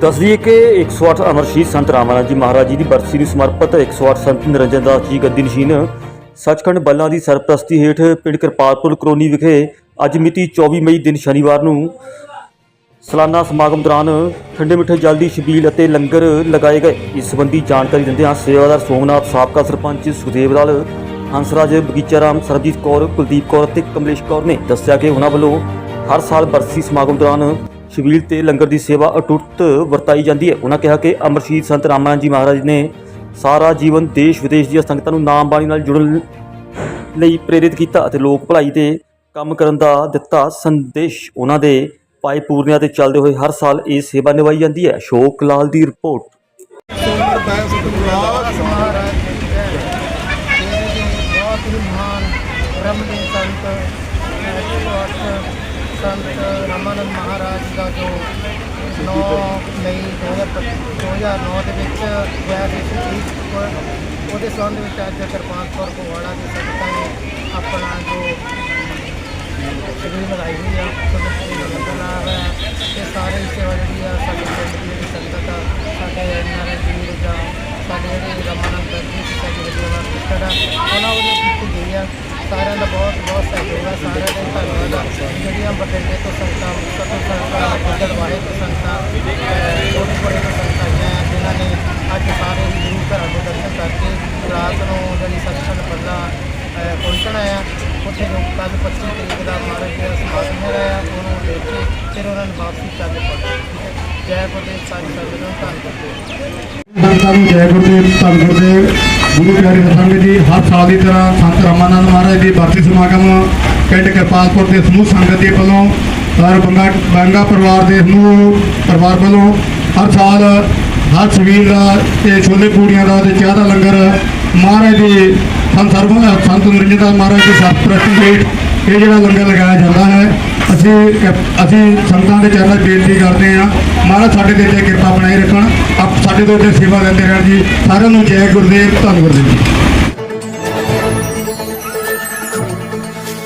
ਦੱਸ ਦਈਏ ਕਿ 108 ਅਮਰਸ਼ੀਰ ਸੰਤ ਰਾਮਾਨੰਦ ਜੀ ਮਹਾਰਾਜ ਜੀ ਦੀ ਬਰਸੀ ਨੂੰ ਸਮਰਪਿਤ 108 ਸੰਤ ਨਿਰੰਜਨ ਦਾਸ ਜੀ ਗੱਦੀ ਨਸ਼ੀਨ ਸੱਚਖੰਡ ਬੱਲਾਂ ਦੀ ਸਰਪ੍ਰਸਤੀ ਹੇਠ ਪਿੰਡ ਕਿਰਪਾਲਪੁਰ ਕਲੋਨੀ ਵਿਖੇ ਅੱਜ ਮਿਤੀ 24 ਮਈ ਦਿਨ ਸ਼ਨੀਵਾਰ ਨੂੰ ਸਾਲਾਨਾ ਸਮਾਗਮ ਦੌਰਾਨ ਠੰਡੇ ਮਿੱਠੇ ਜਲ ਦੀ ਛਬੀਲ ਅਤੇ ਲੰਗਰ ਲਗਾਏ ਗਏ। ਇਸ ਸੰਬੰਧੀ ਜਾਣਕਾਰੀ ਦਿੰਦਿਆਂ ਸੇਵਾਦਾਰ ਸੋਮਨਾਥ, ਸਾਬਕਾ ਸਰਪੰਚ ਸੁਖਦੇਵ ਲਾਲ, ਹੰਸਰਾਜ ਬਗੀਚਾ ਰਾਮ, ਸਰਬਜੀਤ ਕੌਰ, ਕੁਲਦੀਪ ਕੌਰ ਅਤੇ ਕਮਲੇਸ਼ ਕੌਰ ਨੇ ਦੱਸਿਆ ਕਿ ਉਹਨਾਂ ਵੱਲੋਂ ਹਰ ਸਾਲ ਬਰਸੀ ਸਮਾਗਮ ਦੌਰਾਨ ਛਬੀਲ ਤੇ ਲੰਗਰ ਦੀ ਸੇਵਾ ਅਟੁੱਟ ਵਰਤਾਈ ਜਾਂਦੀ ਹੈ। ਉਹਨਾਂ ਕਿਹਾ ਕਿ ਅਮਰਸ਼ੀਰ ਸੰਤ ਰਾਮਾਨੰਦ ਜੀ ਮਹਾਰਾਜ ਨੇ ਸਾਰਾ ਜੀਵਨ ਦੇਸ਼ ਵਿਦੇਸ਼ ਦੀਆਂ ਸੰਗਤਾਂ ਨੂੰ ਨਾਮ ਬਾਣੀ ਨਾਲ ਜੁੜਨ ਲਈ ਪ੍ਰੇਰਿਤ ਕੀਤਾ ਅਤੇ ਲੋਕ ਭਲਾਈ ਦੇ ਕੰਮ ਕਰਨ ਦਾ ਦਿੱਤਾ ਸੰਦੇਸ਼। ਉਹਨਾਂ ਦੇ ਪਾਏ ਪੂਰਨਿਆਂ ਤੇ ਚੱਲਦੇ ਹੋਏ ਹਰ ਸਾਲ ਇਹ ਸੇਵਾ ਨਿਭਾਈ ਜਾਂਦੀ ਹੈ। ਅਸ਼ੋਕ ਲਾਲ ਦੀ ਰਿਪੋਰਟ। ਬਹੁਤ ਹੀ ਮਹਾਨ ਬ੍ਰਹਮ ਦੇ ਸੰਤ ਸੰਤ ਰਾਮਾਨੰਦ ਮਹਾਰਾਜ ਦਾ ਜੋ 9 ਮਈ 2009 ਦੇ ਵਿੱਚ ਹੋਇਆ ਸੀ ਸ਼ਹੀਦ ਉਹਦੇ ਸੰਬੰਧ ਵਿੱਚ ਅੱਜ ਕਿਰਪਾਲਪੁਰ ਪਵਾੜਾ ਦੇ ਸੰਗਤਾਂ ਨੇ ਆਪਣਾ ਜੋ ਸ਼ਰੀਰ ਮਨਾਈ ਹੋਈ ਆ ਉਹਦੇ ਤੇ ਸਾਰੇ ਸੇਵਾ ਜਿਹੜੀ ਆ ਸਾਡੇ ਪਿੰਡ ਦੀ ਜਿਹੜੀ ਸੰਗਤ ਆ, ਸਾਡੇ ਨਾਰੇ ਵੀਰ ਜਾਂ ਸਾਡੇ ਜਿਹੜੇ ਰਾਮਾਨੰਦ ਜੀ, ਸਾਡੇ ਜਿਹੜੇ ਵਾਰ ਆ, ਉਹਨਾਂ ਵੱਲੋਂ ਕੀਤੀ ਗਈ ਆ। ਸਾਰਿਆਂ ਦਾ ਬਹੁਤ ਬਹੁਤ ਸਹਿਯੋਗ ਹੈ ਸਾਰਿਆਂ ਦਾ ਧੰਨਵਾਦ ਆ। ਜਿਹੜੀਆਂ ਬਠਿੰਡੇ ਤੋਂ ਸੰਗਤਾਂ ਸਤਿ ਸੰਗਤਾਂ ਗੁਰਦੁਆਰੇ ਤੋਂ ਸੰਗਤਾਂ ਕੋਟਪੁਰੇ ਤੋਂ ਸੰਗਤਾਂ ਆਈਆਂ ਆ, ਜਿਨ੍ਹਾਂ ਨੇ ਅੱਜ ਸਾਰੇ ਹੀ ਗੁਰੂ ਘਰਾਂ ਦੇ ਦਰਸ਼ਨ ਕਰਕੇ ਰਾਤ ਨੂੰ ਜਿਹੜੀ ਸੱਚਖੰਡ ਬੱਲਾ ਅਹ ਪਹੁੰਚਣਾ ਆ ਉੱਥੇ ਜੋ ਕੱਲ੍ਹ 25 ਤਰੀਕ ਦਾ ਮਹਾਰਾਜ ਜੀ ਦਾ ਸਮਾਗਮ ਰਿਹਾ ਆ ਉਹਨੂੰ ਦੇਖ ਕੇ ਫਿਰ ਉਹਨਾਂ ਨੂੰ ਵਾਪਸੀ ਚੱਲ ਪੜਨਾ ਠੀਕ ਹੈ ਜੈ ਗੁਰਦੇਵ ਸਾਰੀ ਸੰਗਤ ਨੂੰ ਧੰਨਵਾਦ। ਸੰਤਾਂ ਜੈ ਗੁਰਦੇਵ ਧੰਨ ਗੁਰਦੇਵ। ਗੁਰੂ ਪਿਆਰੇ ਸੰਗਤ ਜੀ, ਹਰ ਸਾਲ ਦੀ ਤਰ੍ਹਾਂ ਸੰਤ ਰਾਮਾਨੰਦ ਮਹਾਰਾਜ ਦੀ ਬਰਸੀ ਸਮਾਗਮ ਪਿੰਡ ਕਿਰਪਾਲਪੁਰ ਦੇ ਸਮੂਹ ਸੰਗਤ ਦੇ ਵੱਲੋਂ, ਹਰ ਬੰਗਾ ਬੰਗਾ ਪਰਿਵਾਰ ਦੇ ਸਮੂਹ ਪਰਿਵਾਰ ਵੱਲੋਂ ਹਰ ਸਾਲ ਹਰ ਸਵੀਰ ਦਾ ਤੇ ਛੋਲੇ ਪੂੜੀਆਂ ਦਾ ਤੇ ਚਾਹ ਦਾ ਲੰਗਰ ਮਹਾਰਾਜ ਦੀ ਸੰਤ ਸਰਬ, ਸੰਤ ਨਿਰੰਜਨ ਦਾਸ ਮਹਾਰਾਜ ਦੀ ਸਰਪ੍ਰਸਤੀ ਹੇਠ ਇਹ ਜਿਹੜਾ ਲੰਗਰ ਲਗਾਇਆ ਜਾਂਦਾ ਹੈ। ਅਸੀਂ ਅਸੀਂ ਸੰਤਾਂ ਦੇ ਚਰਨਾਂ 'ਚ ਬੇਨਤੀ ਕਰਦੇ ਹਾਂ, ਮਹਾਰਾਜ ਸਾਡੇ ਦੇ ਤੇ ਕਿਰਪਾ ਬਣਾਈ ਰੱਖਣ। ਆਪ ਸਾਡੇ ਤੋਂ ਤੇ ਸੇਵਾ ਲੈਂਦੇ ਰਹਿਣ ਜੀ। ਸਾਰਿਆਂ ਨੂੰ ਜੈ ਗੁਰਦੇਵ, ਧੰਨ ਗੁਰਦੇਵ ਜੀ।